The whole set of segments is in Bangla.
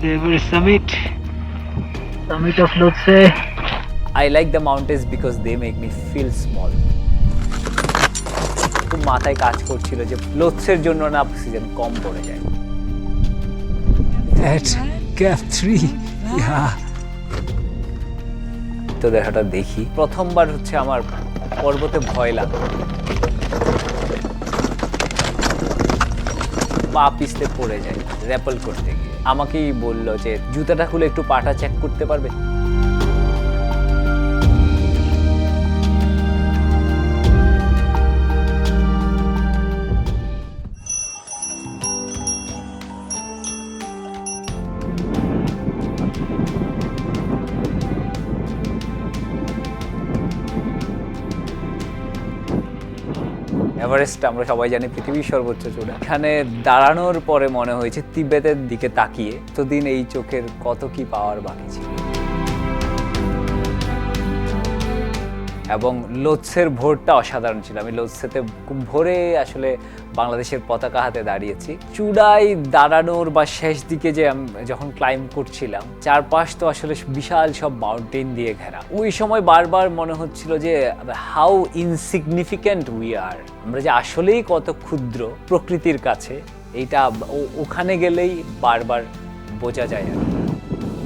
the Everest summit. Summit of Lhotse. I like the mountains because they make me feel small. খুব মাথায় কাজ করছিল যে লোৎসের জন্য না অক্সিজেন কম পড়ে যায় At Cap 3. Yeah. তো দেখাটা দেখি প্রথমবার হচ্ছে আমার পর্বতে ভয় লাগল পা পিছলে পড়ে যায় র্যাপল করতে গিয়ে আমাকেই বলল যে জুতাটা খুলে একটু পাটা চেক করতে পারবে? এভারেস্ট আমরা সবাই জানি পৃথিবীর সর্বোচ্চ চূড়া। এখানে দাঁড়ানোর পরে মনে হয়েছে তিব্বতের দিকে তাকিয়ে তো দিন এই চোখের কত কি পাওয়ার বাকি ছিল। এবং লোৎসের ভোরটা অসাধারণ ছিল। আমি লোৎসেতে ভোরে আসলে বাংলাদেশের পতাকা হাতে দাঁড়িয়েছি। চূড়ায় দাঁড়ানোর বা শেষ দিকে যে যখন ক্লাইম্ব করছিলাম, চারপাশ তো আসলে বিশাল সব মাউন্টেন দিয়ে ঘেরা। ওই সময় বারবার মনে হচ্ছিল যে হাউ ইনসিগনিফিক্যান্ট উই আর আমরা যে আসলেই কত ক্ষুদ্র প্রকৃতির কাছে, এইটা ওখানে গেলেই বারবার বোঝা যায়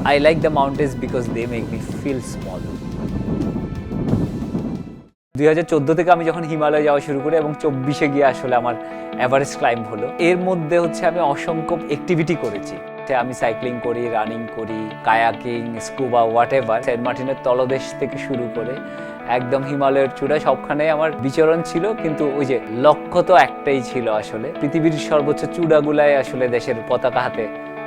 I like the mountains because they make me feel small দুই হাজার চোদ্দ থেকে আমি যখন হিমালয় যাওয়া শুরু করি এবং চব্বিশে গিয়ে আসলে আমার এভারেস্ট ক্লাইম্ব হলো, এর মধ্যে হচ্ছে আমি অসংখ্য অ্যাক্টিভিটি করেছি। আমি সাইক্লিং করি রানিং করি kayaking scuba whatever Saint মার্টিনের তলদেশ থেকে শুরু করে একদম হিমালয়ের চূড়া সবখানে আমার বিচরণ ছিল, কিন্তু ওই যে লক্ষ্য তো একটাই ছিল আসলে, পৃথিবীর সর্বোচ্চ চূড়াগুলাই আসলে দেশের পতাকা হাতে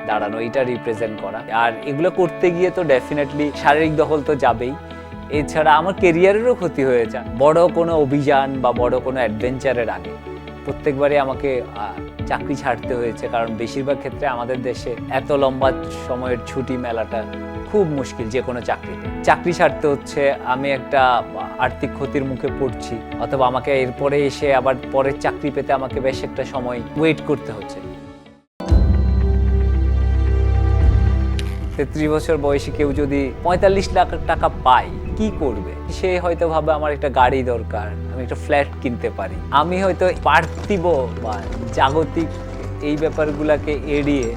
দাঁড়ানো এটা রিপ্রেজেন্ট করা। আর এগুলো করতে গিয়ে তো ডেফিনেটলি শারীরিক দখল তো যাবেই। এছাড়া আমার কেরিয়ারেরও ক্ষতি হয়ে যায় বড় কোনো অভিযান বা বড় কোনো অ্যাডভেঞ্চারের আগে। প্রত্যেকবারই আমাকে চাকরি ছাড়তে হয়েছে, কারণ বেশিরভাগ ক্ষেত্রে আমাদের দেশে এত লম্বা সময়ের ছুটি মেলাটা খুব মুশকিল যে কোনো চাকরিতে। চাকরি ছাড়তে হচ্ছে, আমি একটা আর্থিক ক্ষতির মুখে পড়ছি, অথবা আমাকে এরপরে এসে আবার পরের চাকরি পেতে আমাকে বেশ একটা সময় ওয়েট করতে হচ্ছে। তেত্রিশ বছর বয়সে কেউ যদি পঁয়তাল্লিশ লাখ টাকা পায়, কি করবে? সে হয়তো ভাবে, আমার একটা গাড়ি দরকার, আমি একটা ফ্ল্যাট কিনতে পারি। আমি হয়তো পার্থিব বা জাগতিক এই ব্যাপারগুলোকে এড়িয়ে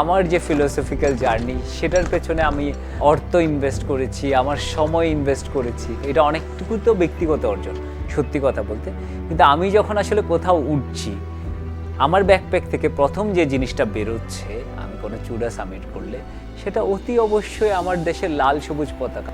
আমার যে ফিলোসফিক্যাল জার্নি সেটার পেছনে আমি অর্থ ইনভেস্ট করেছি, আমার সময় ইনভেস্ট করেছি। এটা অনেকটুকু তো ব্যক্তিগত অর্জন, সত্যি কথা বলতে। কিন্তু আমি যখন আসলে কোথাও উঠছি, আমার ব্যাকপ্যাক থেকে প্রথম যে জিনিসটা বেরোচ্ছে কোনো চূড়া সাবমিট করলে, সেটা অতি অবশ্যই আমার দেশের লাল সবুজ পতাকা।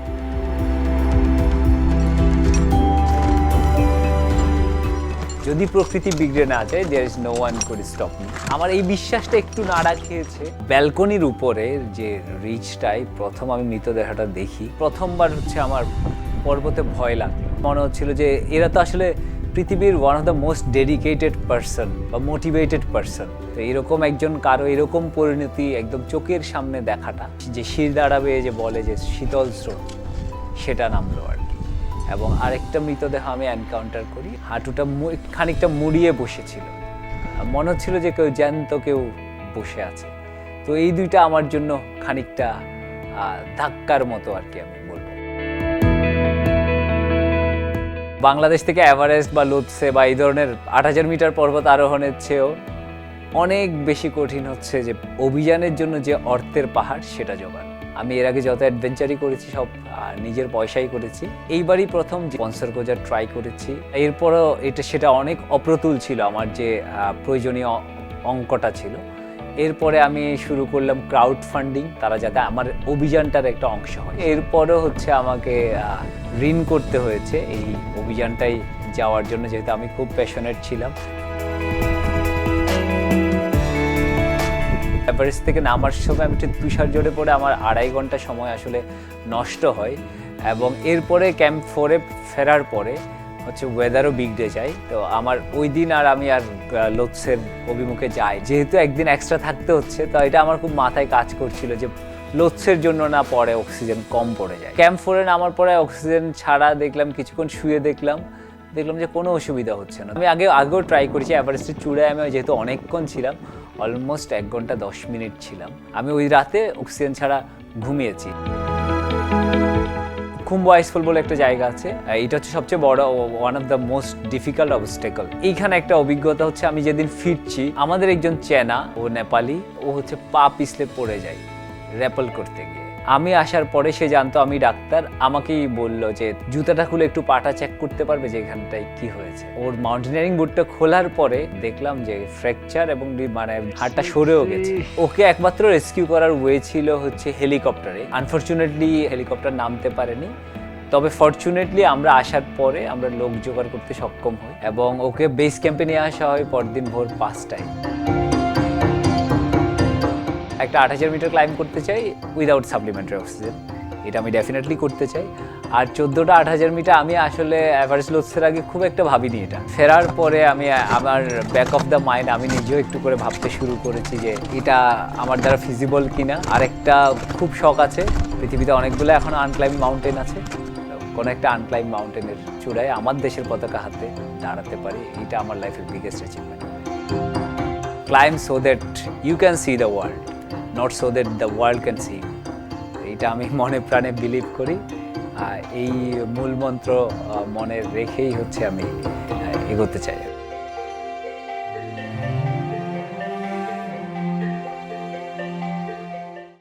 যদি প্রকৃতি বিগড়ে না যায় there is no one could stop me আমার এই বিশ্বাসটা একটু নাড়া খেয়েছে। ব্যালকনির উপরে যে রিচটাই, প্রথম আমি মৃতদেহটা দেখি। প্রথমবার হচ্ছে আমার পর্বতে ভয় লাগল। মনে হচ্ছিল যে এরা তো আসলে পৃথিবীর one of the most dedicated person বা মোটিভেটেড পার্সন তো এরকম একজন কারও এরকম পরিণতি একদম চোখের সামনে দেখাটা, যে শির দাঁড়াবে, যে বলে যে শীতল স্রোত, সেটা নামলো আর কি। এবং আরেকটা মৃতদেহ আমি এনকাউন্টার করি, হাঁটুটা খানিকটা মুড়িয়ে বসেছিল। মনে হচ্ছিল যে কেউ জ্যান্ত কেউ বসে আছে। তো এই দুইটা আমার জন্য খানিকটা ধাক্কার মতো আর কি আমি বাংলাদেশ থেকে এভারেস্ট বা লোৎসে বা এই ধরনের আট হাজার মিটার পর্বত আরোহণের চেয়েও অনেক বেশি কঠিন হচ্ছে যে অভিযানের জন্য যে অর্থের পাহাড়, সেটা জোগাড় আমি এর আগে যত অ্যাডভেঞ্চারই করেছি, সব নিজের পয়সাই করেছি। এইবারই প্রথম স্পন্সর খোঁজার ট্রাই করেছি, এরপরও এটা, সেটা অনেক অপ্রতুল ছিল আমার যে প্রয়োজনীয় অঙ্কটা ছিল। এরপরে আমি শুরু করলাম ক্রাউড ফান্ডিং তারা যাতে আমার অভিযানটার একটা অংশ হয়। এরপরও হচ্ছে আমাকে ঋণ করতে হয়েছে। এই অভিযানটাই যাওয়ার জন্য যেহেতু আমি খুব প্যাশনেট ছিলাম। এভারেস্ট থেকে নামার সময় আমি তুষার জোরে পড়ে আমার আড়াই ঘণ্টা সময় আসলে নষ্ট হয়। এবং এরপরে ক্যাম্প ফোরে ফেরার পরে হচ্ছে ওয়েদারও বিগড়ে যায় তো আমার ওই দিন আর আমি আর লোৎসের অভিমুখে যাই। যেহেতু একদিন এক্সট্রা থাকতে হচ্ছে, তো এটা আমার খুব মাথায় কাজ করছিল যে লোৎসের জন্য না পরে অক্সিজেন কম পড়ে যায়। ক্যাম্প ফোরে নামার পরে অক্সিজেন ছাড়া দেখলাম, কিছুক্ষণ শুয়ে দেখলাম। দেখলাম যে কোনো অসুবিধা হচ্ছে না। আমি আগে, আগেও ট্রাই করেছি এভারেস্টের চূড়ায় আমি যেহেতু অনেকক্ষণ ছিলাম অলমোস্ট এক ঘণ্টা দশ মিনিট ছিলাম। আমি ওই রাতে অক্সিজেন ছাড়া ঘুমিয়েছি। খুম্বো আইসফল বলে একটা জায়গা আছে। এটা হচ্ছে সবচেয়ে বড় one of the most difficult obstacle এইখানে একটা অভিজ্ঞতা হচ্ছে, আমি যেদিন ফিরছি, আমাদের একজন চেনা, ও নেপালি, ও হচ্ছে পা পিছলে পড়ে যায়, র্যাপল করতে গিয়ে। আমি আসার পরে সে জানতো আমি ডাক্তার। আমাকেই বলল যে জুতাটা খুলে একটু পাটা চেক করতে পারবে যে এখানটায় কি হয়েছে? ওর মাউন্টেনিয়ারিং বুটটা খোলার পরে দেখলাম যে ফ্র্যাকচার এবং মানে হাড়টা সরেও গেছে। ওকে একমাত্র রেস্কিউ করার ওয়ে ছিল হচ্ছে হেলিকপ্টারে আনফর্চুনেটলি হেলিকপ্টার নামতে পারেনি। তবে ফরচুনেটলি আমরা আসার পরে আমরা লোক জোগাড় করতে সক্ষম হই এবং ওকে বেস ক্যাম্পে নিয়ে আসা হয় পরদিন ভোর পাঁচটায়। একটা আট হাজার মিটার ক্লাইম করতে চাই উইদাউট সাপ্লিমেন্টারি অক্সিজেন এটা আমি ডেফিনেটলি করতে চাই। আর চোদ্দোটা আট হাজার মিটার আমি আসলে অ্যাভারেজ লোডসের আগে খুব একটা ভাবিনি এটা। ফেরার পরে আমি, আমার ব্যাক অফ দ্য মাইন্ড আমি নিজেও একটু করে ভাবতে শুরু করেছি যে এটা আমার দ্বারা ফিজিবল কিনা। আর একটা খুব শখ আছে, পৃথিবীতে অনেকগুলো এখন আনক্লাইম মাউন্টেন আছে। কোনো একটা আনক্লাইম মাউন্টেনের চূড়ায় আমার দেশের পতাকা হাতে দাঁড়াতে পারি, এটা আমার লাইফের biggest achievement climb so that you can see the world not so that the world can see. এটা আমি মনে প্রাণে বিলিভ করি। এই মূল মন্ত্র মনে রেখেই হচ্ছে আমি এগোতে চাই